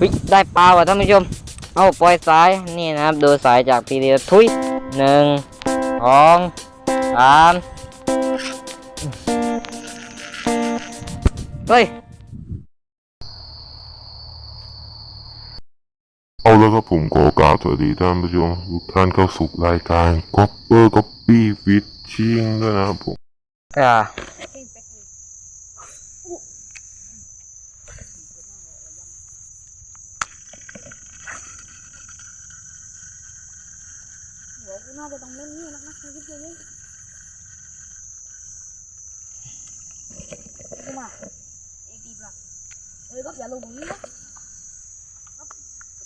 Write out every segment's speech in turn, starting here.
วิได้ปลาว่ะท่านผู้ชม เอาปล่อยสายนี่นะครับดูสายจากพีเดียทุยหนึ่งสองสามเฮ้ยเอาแล้วครับผมขอกล่าวสวัสดีท่านผู้ชมทุกท่านเข้าสู่รายการ Copper Copy Fishing ด้วยนะครับผมอ่า น่าจะต้องเล่นนี่นักนะในคลิปนี้กูมาเอกตีปลักเอ้ยก็อย่าลงตรงนี้นะครับ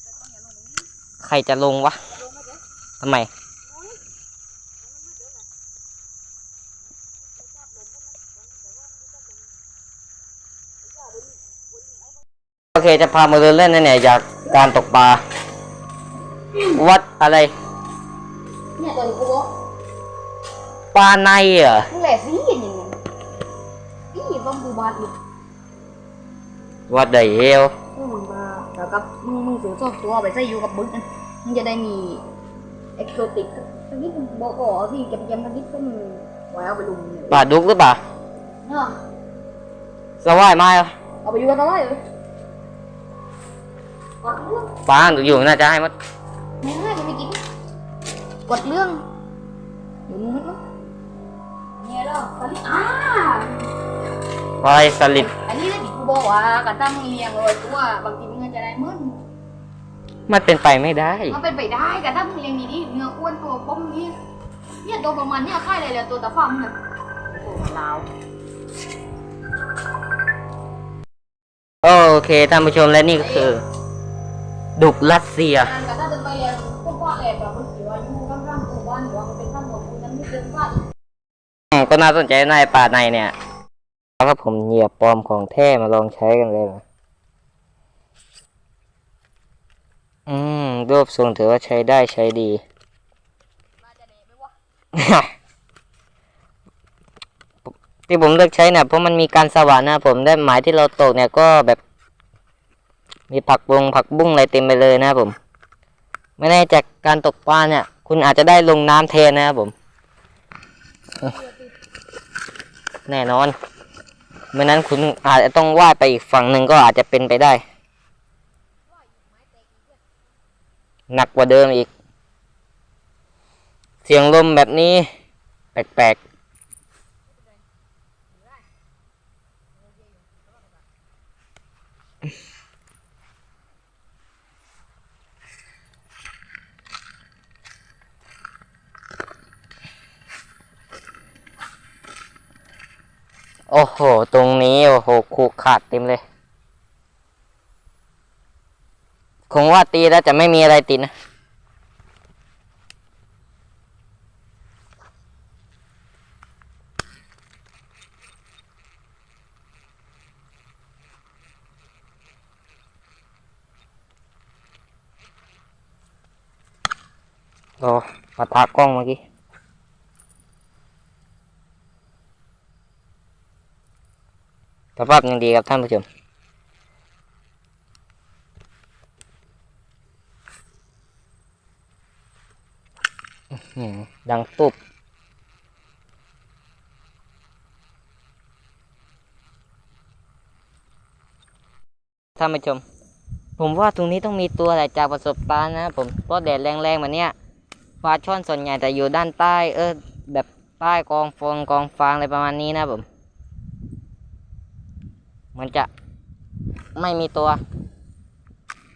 แต่ต้อย่างตรงนี้ใครจะลงวะทำไมโอเอาไม่ชอบลงไม่ชอบลงวนเอาไปโอเคจะพามาเดินเล่นเนี่ยจากการตกปลาวัดอะไร ปลาในเหรอมึงแหละสิอย่างเงี้ยอีบ้าบูบาดเลยวัดไดเฮลมึงมาแล้วกับมึงมึงซื้อสองตัวไปใส่อยู่กับบึ้งกันมึงจะได้มีเอ็กโซติกสักนิดนึงบอกก่อนที่เก็บๆสักนิดก็มึงไว้เอาไปลุมเนี่ยปลาดุกหรือเปล่าเนาะสวายไหมเหรอเอาไปอยู่กันตลอดเลยกดเรื่องปลาอยู่น่าจะให้มัดไม่ให้มันไม่กินกดเรื่องเดี๋ยวมึงไม่รู้เนี่ ยเหรอตอนนี้อ่าปลาสลิดอันนี้ที่กูบอกว่ากันตั้งเลี้ยงเลยกูว่าบางทีมึงจะได้มึนมันเป็นไปไม่ได้ มันเป็นไปได้กันตั้งเลี้ยงดีๆเนื้ออ้วนตัวป้อมนี่เนี่ยตัวประมาณเนี่ยค่ายอะไรเลยตัวตะฟังเนี่ยตัวมันลาวโอเคท่านผู้ชมและนี่ก็คือ ดุกรัสเซีย ก็น่าสนใจในปลาในเนี่ยครับผมเหยียบปลอมของแท้มาลองใช้กันเลยนะอืมรูปทรงถือว่าใช้ได้ใช้ดีที่ผมเลือกใช้เนี่ยเพราะมันมีการสว่านนะผมได้หมายที่เราตกเนี่ยก็แบบ มีผักบงผักบุ้งอะไรเต็มไปเลยนะผม ไม่แน่จากการตกปลาเนี่ย คุณอาจจะได้ลงน้ำแทนนะครับผม แน่นอนไม่นั้นคุณอาจจะต้องว่ายไปอีกฝั่งหนึ่งก็อาจจะเป็นไปได้ หนักกว่าเดิมอีก เสียงลมแบบนี้ แปลกๆ โอ้โห ตรงนี้ โอ้โหคูขาดเต็มเลย คงว่าตีแล้วจะไม่มีอะไรติดนะ โอ้มาทากล้องเมื่อกี้ สภาพยังดีครับท่านผู้ชมดังตุบท่านผู้ชม ผมว่าตรงนี้ต้องมีตัวแหละจากประสบการณ์นะผมเพราะแดดแรงๆมาเนี้ยปลาช่อนส่วนใหญ่แต่อยู่ด้านใต้ เออแบบใต้กองฟองกองฟางอะไรประมาณนี้นะผม มันจะไม่มีตัว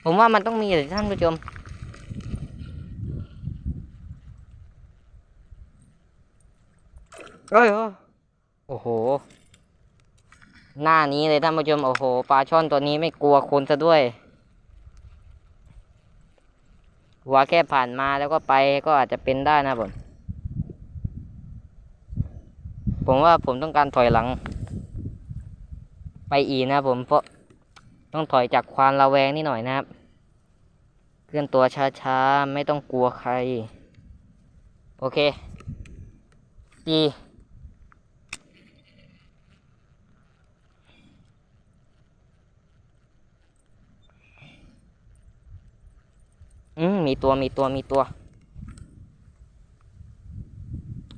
ผมว่ามันต้องมีเลยท่านผู้ชมเอ้ยเอ้ยโอ้โห หน้านี้เลยท่านผู้ชม โอ้โห ปลาช่อนตัวนี้ไม่กลัวคนซะด้วย หัวแค่ผ่านมาแล้วก็ไปก็อาจจะเป็นได้นะผม ผมว่าผมต้องการถอยหลัง ไปอีกนะผมเพราะต้องถอยจากความระแวงนิดหน่อยนะครับ เคลื่อนตัวช้าๆ ไม่ต้องกลัวใคร โอเคจีอืมมีตัวมีตัวมีตัว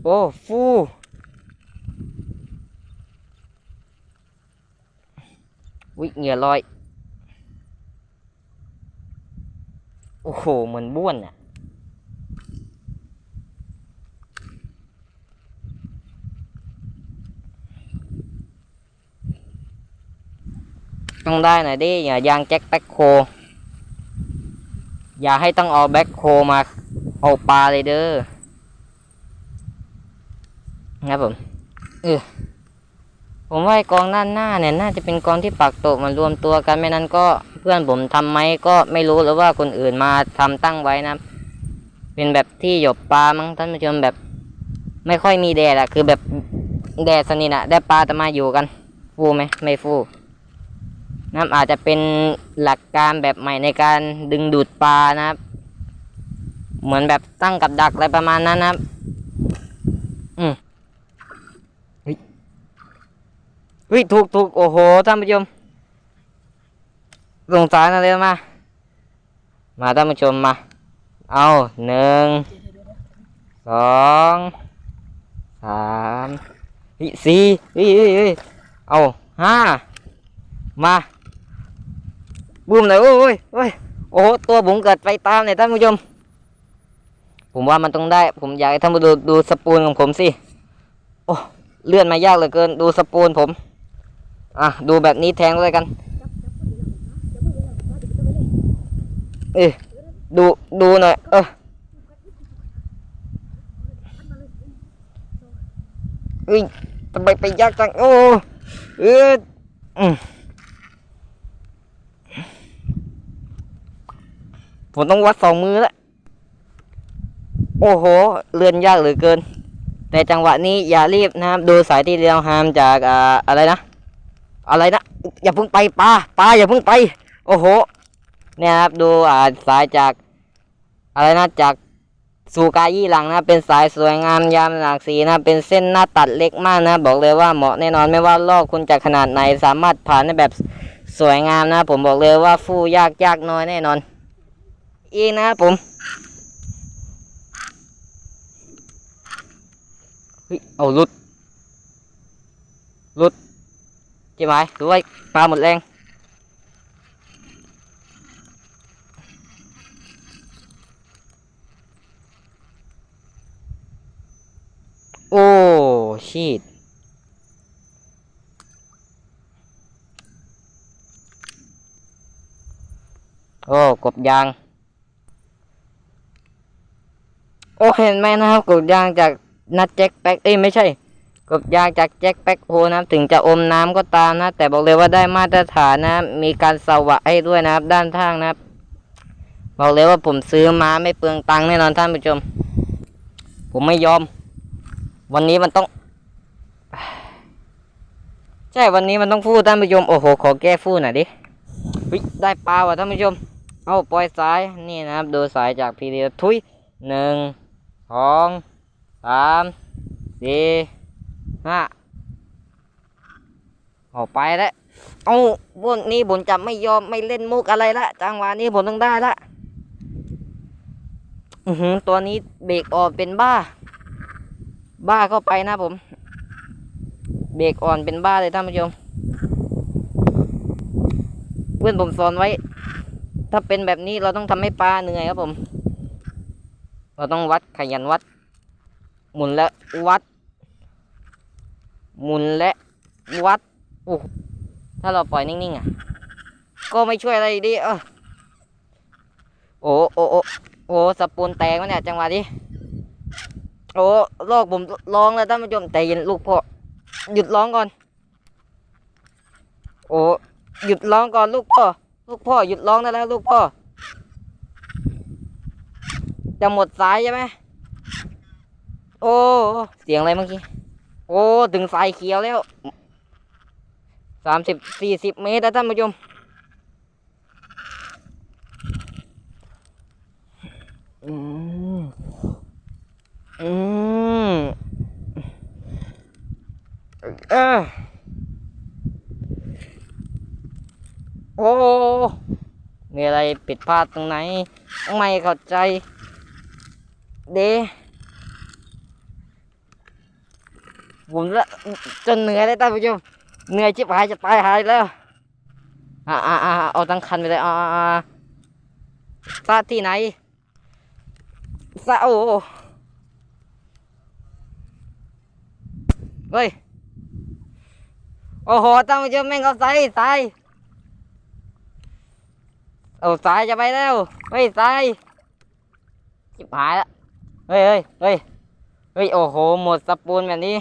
โอ้ ฟู วิ่งเหงื่อลอย โอ้โห เหมือนบ้วนอะต้องได้หน่อยดิอย่ายางแจ็คแบ็คโค อย่าให้ต้องเอาแบ็คโคมาเอาปลาเลยเด้อนะผมเออ ผมว่ากองด้านหน้าเนี่ยน่าจะเป็นกองที่ปักโตะมารวมตัวกันไม่นั้นก็เพื่อนผมทำไหมก็ไม่รู้หรือว่าคนอื่นมาทำตั้งไว้นะเป็นแบบที่หยบปลามั้งท่านผู้ชมแบบ ไม่ค่อยมีแดดอะคือแบบแดดสนิทอะได้ปลาแต่มาอยู่กัน ฟูไหมไม่ฟูนะครับอาจจะเป็นหลักการแบบใหม่ในการดึงดูดปลานะครับ เหมือนแบบตั้งกับดักอะไรประมาณนั้นนะครับ อืมเฮ้ย เฮ้ยถูกถูกโอ้โหท่านผู้ชมสงสารอะไรมา มาท่านผู้ชมมา เอาหนึ่งสองสามสี่เฮ้ยเฮ้ยเอาห้ามาบูมเลยโอ้ยโอ้ยโอ้โหตัวผมเกิดไฟตามเนี่ยท่านผู้ชม ผมว่ามันต้องได้ ผมอยากให้ท่านผู้ดูดูสปูนของผมสิโอ้เลื่อนมายากเหลือเกินดูสปูนผม อะดูแบบนี้แทงเลยกันเอ้ยดูดูหน่อยเออเอ้ยทำไมไปยากจังโอ้เอออืมผมต้องวัดสองมือแล้วโอ้โห เลื่อนยากเหลือเกิน แต่จังหวะนี้อย่ารีบนะครับ ดูสายที่เรียวหามจากอ่าอะไรนะ อะไรนะ อย่าเพิ่งไปปลาปลาอย่าเพิ่งไป โอ้โห เนี่ยครับดูอ่าสายจาก อะไรนะจากสูกายี่หลังนะเป็นสายสวยงามยามหลากสีนะเป็นเส้นหน้าตัดเล็กมากนะ บอกเลยว่าเหมาะแน่นอนไม่ว่าลอกคุณจะขนาดไหนสามารถผ่านได้แบบสวยงามนะ ผมบอกเลยว่าฟู่ยากยากน้อยแน่นอน อีกนะผมเฮ้ยเอาลุดลุด ใช่ไหมหรือว่าปลาหมดแรงโอ้ชีดโอ้กบยาง โอ้เห็นไหมนะครับกบยางจากนัดแจ็คแป๊กเอ้ยไม่ใช่ กบยางจากแจ็คแป๊กโฮนะถึงจะอมน้ำก็ตามนะ แต่บอกเลยว่าได้มาตรฐานนะ มีการสวะให้ด้วยนะครับ ด้านข้างนะครับ บอกเลยว่าผมซื้อมาไม่เปลืองตังค์แน่นอนท่านผู้ชม ผมไม่ยอม วันนี้มันต้องใช่วันนี้มันต้องฟูท่านผู้ชมโอ้โหขอแก้ฟูหน่อยดิเฮ้ยได้ปลาว่ะท่านผู้ชม เอาปล่อยสายนี่นะครับดูสายจากพีเดียทุยหนึ่งสองสามสี่ ห้าออกไปแล้วเอาบนนี้ผมจะไม่ยอมไม่เล่นมุกอะไรละจังหวะนี้ผมต้องได้ละอือหือตัวนี้เบรกออกเป็นบ้า บ้าเข้าไปนะผม เบรกอ่อนเป็นบ้าเลยท่านผู้ชมเพื่อนผมสอนไว้ ถ้าเป็นแบบนี้เราต้องทำให้ปลาเหนื่อยครับผม เราต้องวัดขยันวัด หมุนและวัด หมุนและวัดโอ้ถ้าเราปล่อยนิ่งๆอะ ก็ไม่ช่วยอะไรดีเออโอ้โอ้โอ้โอ้สปูนแตกวะเนี่ยจังหวะนี้โอ้โลกผมร้องแล้วท่านผู้ชมแต่เย็นลูกพ่อหยุดร้องก่อน โอ้หยุดร้องก่อนลูกพ่อลูกพ่อหยุดร้องได้แล้วลูกพ่อจะหมดสายใช่ไหมโอ้เสียงอะไรเมื่อกี้ โอ้ถึงสายเขียวแล้วสามสิบสี่สิบเมตรแล้วท่านผู้ชมอืมอืมเออโอ้เหนื่อะไรผิดพลาดตรงไหน ไม่เข้าใจ เด ผมละจนเหนื่อยเลยท่านผู้ชมเหนื่อยชิบหายจะตายหายแล้วอ่าอ่าเอาทั้งคันไปเลยอ่าอ่าซาที่ไหนซาโอ้โหเฮ้ยโอ้โหท่านผู้ชมแม่งเอาสายสายเอาสายจะไปแล้วเฮ้ยสายชิบหายละเฮ้ยเฮ้ยเฮ้ยเฮ้ยโอ้โหหมดสปูนแบบนี้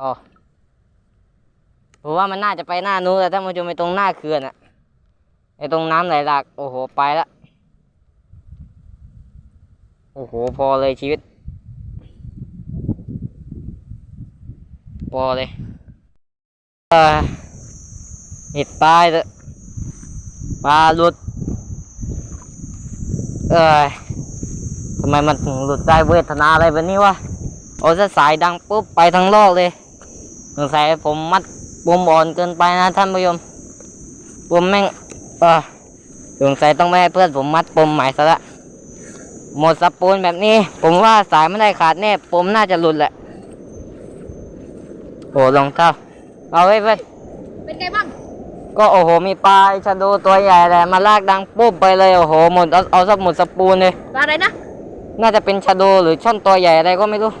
อ๋อผมว่ามันน่าจะไปหน้านู้นแต่ท่านผู้ชมไปตรงหน้าเขื่อนอะไอตรงน้ำไหลหลาก โอ้โห ไปละโอ้โห พอเลยชีวิต พอเลยเออห็ดตายเลยปลาหลุด เอ้ยทำไมมันถึงหลุดได้เวทนาอะไรแบบนี้วะ โอ้ถ้าสายดังปุ๊บไปทั้งโลกเลย สงสัยผมมัดปมอ่อนเกินไปนะท่านผู้ชมปมแม่งเออสงสัยต้องไม่ให้เพื่อนผมมัดปมใหม่ซะละหมดสปูนแบบนี้ ผมว่าสายไม่ได้ขาดแน่ปมน่าจะหลุดแหละ โอ้รองเท้าเอาไว้ไปเป็นไงบ้างก็โอ้โหมีปลาชะโดตัวใหญ่แหละมาลากดังปุ๊บไปเลยโอ้โหหมดเอาเอาสักหมดสปูนเลยปลาอะไรนะ น่าจะเป็นชะโดหรือช่อนตัวใหญ่อะไรก็ไม่รู้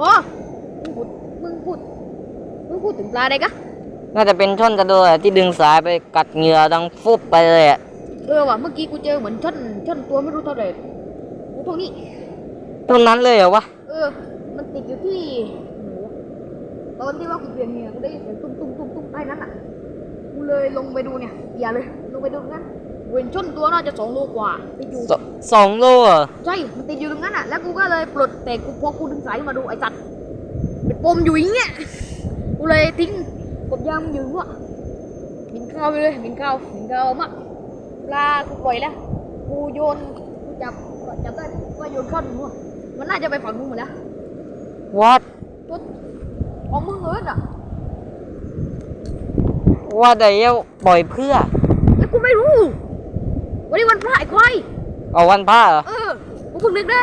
อ๋อมึง พูดมึงพูดมึงพูดถึงปลาอะไรกะน่าจะเป็นช่อนชะโดอะที่ดึงสายไปกัดเหงื่อดังฟุบไปเลยอะเออว่ะเมื่อกี้กูเจอเหมือนช่อนช่อนตัวไม่รู้เท่าไหร่กูตรงนี้ตรงนั้นเลยเหรอวะเออ มันติดอยู่ที่ไหนวะตอนที่ว่ากูเปลี่ยนเนี่ยกูได้ยินเสียงตุ้มตุ้มตุ้มตุ้มใต้นั้นอะกูเลยลงไปดูเนี่ยอย่าเลยลงไปดูตรงนั้นเว้นช่อนตัวน่าจะสองโลกว่าติดอยู่สสองโลเหรอใช่มันติดอยู่ตรงนั้นอะแล้วกูก็เลยปลดแต่กูพอกูดึงสายมาดูไอ้จัด เป็นปมอยู่อย่างเงี้ยกูเลยทิ้งกบยางมันอยู่วะบินข้าวไปเลยบินข้าวบินข้าวมากปลากูปล่อยแล้วกูโยนกูจับจับได้ว่าโยนข้อนหัวมันน่าจะไปฝั่งนู้นหมดแล้ววัดตัวของมึงเอิร์ดอะว่าเดี๋ยวปล่อยเพื่อแล้วกูไม่รู้วันนี้วันพระไอ้ควายเอาวันผ้าเหรอเออกูเพิ่งนึกได้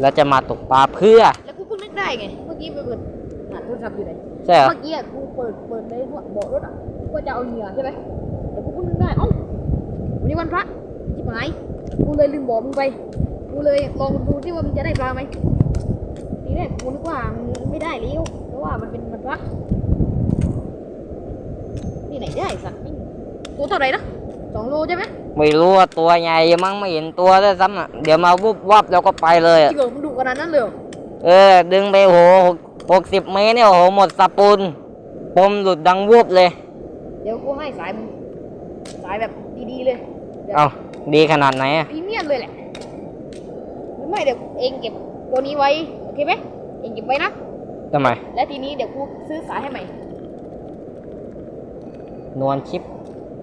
แล้วจะมาตกปลาเพื่อ ได้ไง เมื่อกี้ไปเปิดหาโทรศัพท์อยู่ไหนใช่เหรอเมื่อกี้อะกูเปิดเปิดในหัวเบาะรถอะกูก็จะเอาเหงื่อใช่ไหมแต่กูเพิ่งนึกได้เอ้าวันนี้วันพระชิบหายกูเลยลืมบอกมึงไป กูเลยลองดูที่ว่ามันจะได้ปลาไหมทีแรกกูนึกว่ามันไม่ได้แล้วเพราะว่ามันเป็นวันพระนี่ไหนได้สัตว์นี่ตัวเท่าไหร่นะสองโลใช่ไหมไม่รู้ว่าตัวใหญ่มั้งไม่เห็นตัวด้วยซ้ำอะเดี๋ยวมาวุบวับแล้วก็ไปเลยจอะริงเหรอมันดุขนาดนั้นเลย เหรอเออ ดึงไปโหหกสิบเมตรเนี่ยโอ้โหหมดสปูนปมหลุดดังวูบเลย เดี๋ยวกูให้สายมึงสายแบบดีๆเลยแบบเอาดีขนาดไหนอะพรีเมียมเลยแหละหรือไม่เดี๋ยวเองเก็บตัวนี้ไว้โอเคไหมเองเก็บไว้นะทำไม และทีนี้เดี๋ยวกูซื้อสายให้ใหม่ นวลชิป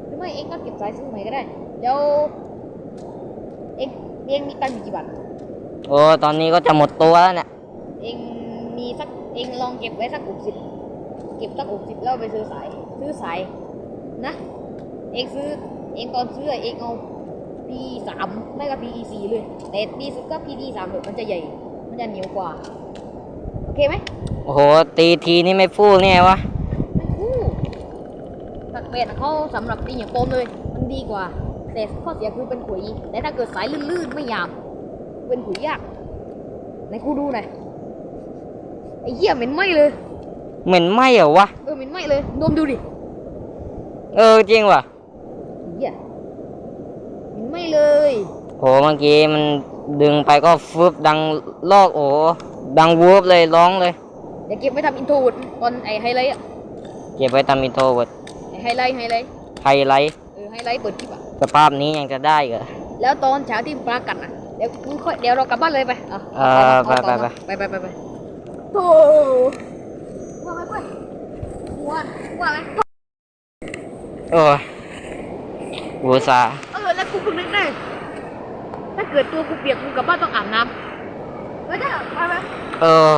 หรือไม่เองก็เก็บสายซื้อใหม่ก็ได้ เดี๋ยวเองเองมีตังค์อยู่กี่บาทโอ้ตอนนี้ก็จะหมดตัวแล้วเนี่ยเองมี สักเองลองเก็บไว้สักหกสิบเก็บสักหกสิบแล้วไปซื้อสาย ซื้อสายนะ เองซื้อเองตอนซื้ออะเองเอา P สามไม่ก็ P สี่เลย แต่ดีสุดก็ P สามเถอะมันจะใหญ่ มันจะเหนียวกว่า โอเคไหมโอ้โห ตีทีนี่ไม่ฟู่เนี่ยวะมันคู่ตักเบ็ดอะเขาสำหรับตีอย่างโปมเลย มันดีกว่า แต่ข้อเสียคือเป็นขุยแต่ถ้าเกิดสายลื่นๆไม่หยาบเป็นขุยยากไหนกูดูหน่อย ไอ้เหี้ยเหม็นไหมเลย เหม็นไหมเหรอวะ เออเหม็นไหมเลยดมดูดิเออจริงว่ะไอ้เหี้ยเหม็นไหมเลยโหเมื่อกี้มันดึงไปก็ฟึบดังลอกโอ้โหดังวูบเลยร้องเลย เดี๋ยวเก็บไว้ทำอินโทรตอนไอ้ไฮไลท์อะเก็บไว้ทำอินโทรเวิร์ดไอ้ไฮไลท์ไฮไลท์ไฮไลท์เออไฮไลท์เปิดคลิปอะสภาพนี้ยังจะได้เหรอแล้วตอนเช้าที่ปลากัดอะเดี๋ยวมึงค่อยเดี๋ยวเรากลับบ้านเลยไปเอาเออไปไปไปไปไปไปไป โธ่ว่าไหมเพื่อนว่าว่าไหมโอ้ยอุตส่าห์เออแล้วกูเพิ่งนึกได้ถ้าเกิดตัวกูเปียกกูกลับบ้านต้องอาบน้ำแล้วจะไปไหมเออ